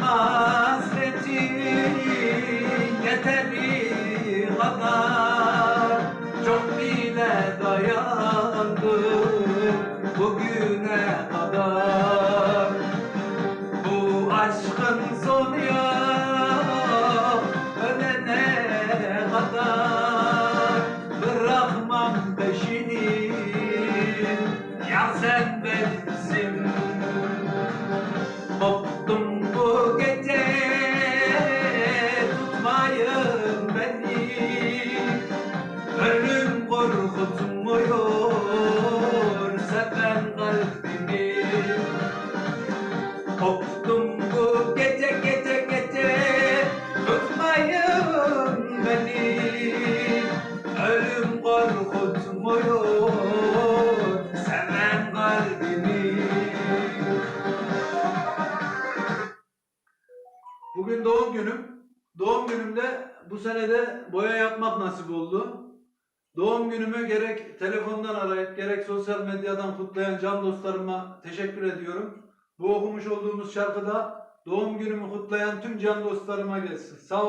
Hasreti yeteri kadar Ölüm korkutmuyor seven kalbimi Koptum bu gece gece gece tutmayın beni Ölüm korkutmuyor seven kalbimi Bugün doğum günüm. Doğum günümde bu senede boya yapmak nasip oldu. Doğum günümü gerek telefondan arayıp gerek sosyal medyadan kutlayan can dostlarıma teşekkür ediyorum. Bu okumuş olduğumuz şarkıda doğum günümü kutlayan tüm can dostlarıma gelsin. Sağ